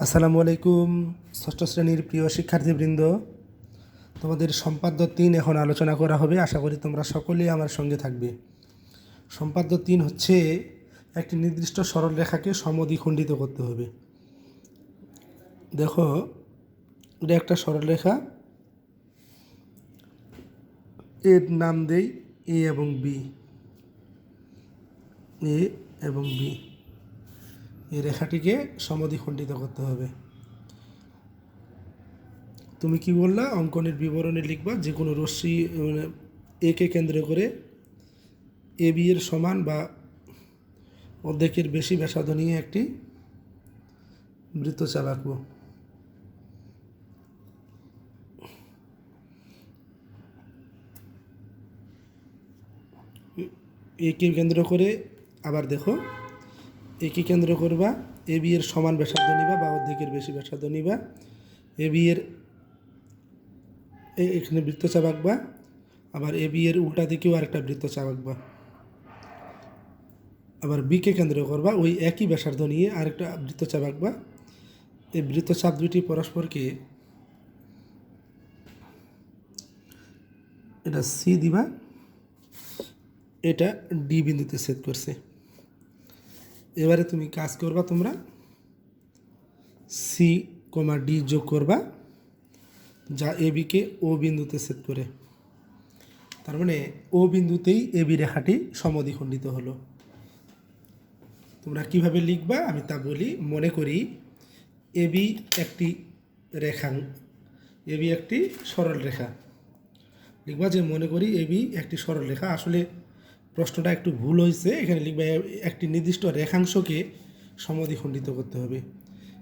আসসালামু আলাইকুম, ষষ্ঠ শ্রেণির প্রিয় শিক্ষার্থীবৃন্দ। তোমাদের সম্পাদ্য তিন এখন আলোচনা করা হবে, আশা করি তোমরা সকলেই আমার সঙ্গে থাকবে। সম্পাদ্য তিন হচ্ছে, একটি নির্দিষ্ট সরল সরলরেখাকে সমদ্বিখণ্ডিত করতে হবে। দেখো, এটা একটা সরলরেখা এর নাম দেই, এ এবং বি। এ এবং বি। এই রেখাটিকে সমদ্বিখণ্ডিত করতে হবে। তুমি কি বললা? অঙ্কনের বিবরণে লিখবা, যে কোনো রশ্মি মানে একে কেন্দ্র করে এ বি এর সমান বা অর্ধেকের বেশি ব্যাসার্ধ নিয়ে একটি বৃত্তচাপ আঁকবো। একে কেন্দ্র করে, আবার দেখো একে কেন্দ্র করবা, এ বি এর সমান ব্যাসার্ধ নিবা বা অর্ধেকের বেশি ব্যাসার্ধ নিবা। এ বি এর এখানে বৃত্তচাপ আঁকবা, আবার এ বি এর উল্টা দিকেও আরেকটা বৃত্তচাপ আঁকবা। আবার বিকে কেন্দ্র করবা, ওই একই ব্যাসার্ধ নিয়ে আরেকটা বৃত্তচাপ আঁকবা। এই বৃত্তচাপ দুইটি পরস্পরকে এটা সি দিবা, এটা ডি বিন্দুতে ছেদ করছে। এবারে তুমি কাজ করবা তোমরা সি কমা ডি যোগ করবা, যা এ বিকে ও বিন্দুতে সেট করে। তার মানে ও বিন্দুতেই এ বি রেখাটি সমদ্বিখণ্ডিত হলো। তোমরা কীভাবে লিখবা? আমি তা বলি, মনে করি এ বি একটি রেখা, এ বি একটি সরল রেখা। লিখবা যে মনে করি এ বি একটি সরল রেখা। আসলে প্রশ্নটা একটু ভুল হয়েছে। এখানে লিখবে একটি নির্দিষ্ট রেখাংশকে সমদ্বিখণ্ডিত করতে হবে।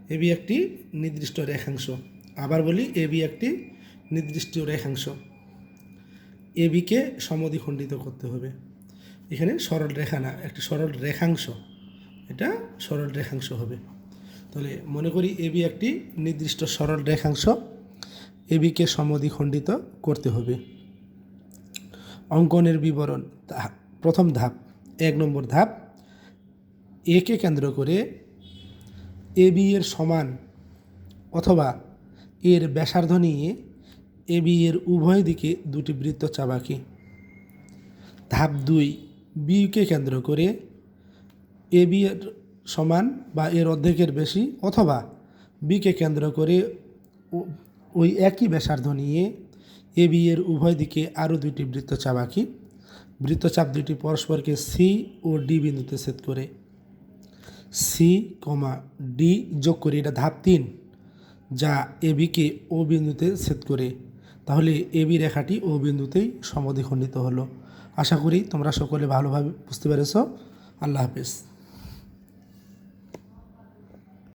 এ বি একটি নির্দিষ্ট রেখাংশ। আবার বলি, এ বি একটি নির্দিষ্ট রেখাংশ। এ বিকে সমদ্বিখণ্ডিত করতে হবে। এখানে সরল রেখা না, একটি সরল রেখাংশ। এটা সরল রেখাংশ হবে। তাহলে মনে করি, এ বি একটি নির্দিষ্ট সরল রেখাংশ। এ বিকে সমদ্বিখণ্ডিত করতে হবে। অঙ্কনের বিবরণ প্রথম ধাপ, এক নম্বর ধাপ, একে কেন্দ্র করে এ বি এর সমান অথবা এর ব্যাসার্ধ নিয়ে এ বি এর উভয় দিকে দুটি বৃত্ত চাবাকি ধাপ দুই বিকে কেন্দ্র করে এ বি এর সমান বা এর অর্ধেকের বেশি অথবা বিকে কেন্দ্র করে ওই একই ব্যাসার্ধ নিয়ে এ বি এর উভয় দিকে আরও দুইটি বৃত্ত আঁকি বৃত্তচাপ দুটি পরস্পরকে সি ও ডি বিন্দুতে ছেদ করে। সি কমা ডি যোগ করে, এটা ধাপ তিন, যা এবিকে বিকে ও বিন্দুতে ছেদ করে। তাহলে এ বি রেখাটি ও বিন্দুতেই সমদ্বিখণ্ডিত হলো। আশা করি তোমরা সকলে ভালোভাবে বুঝতে পেরেছ। আল্লাহ হাফেজ।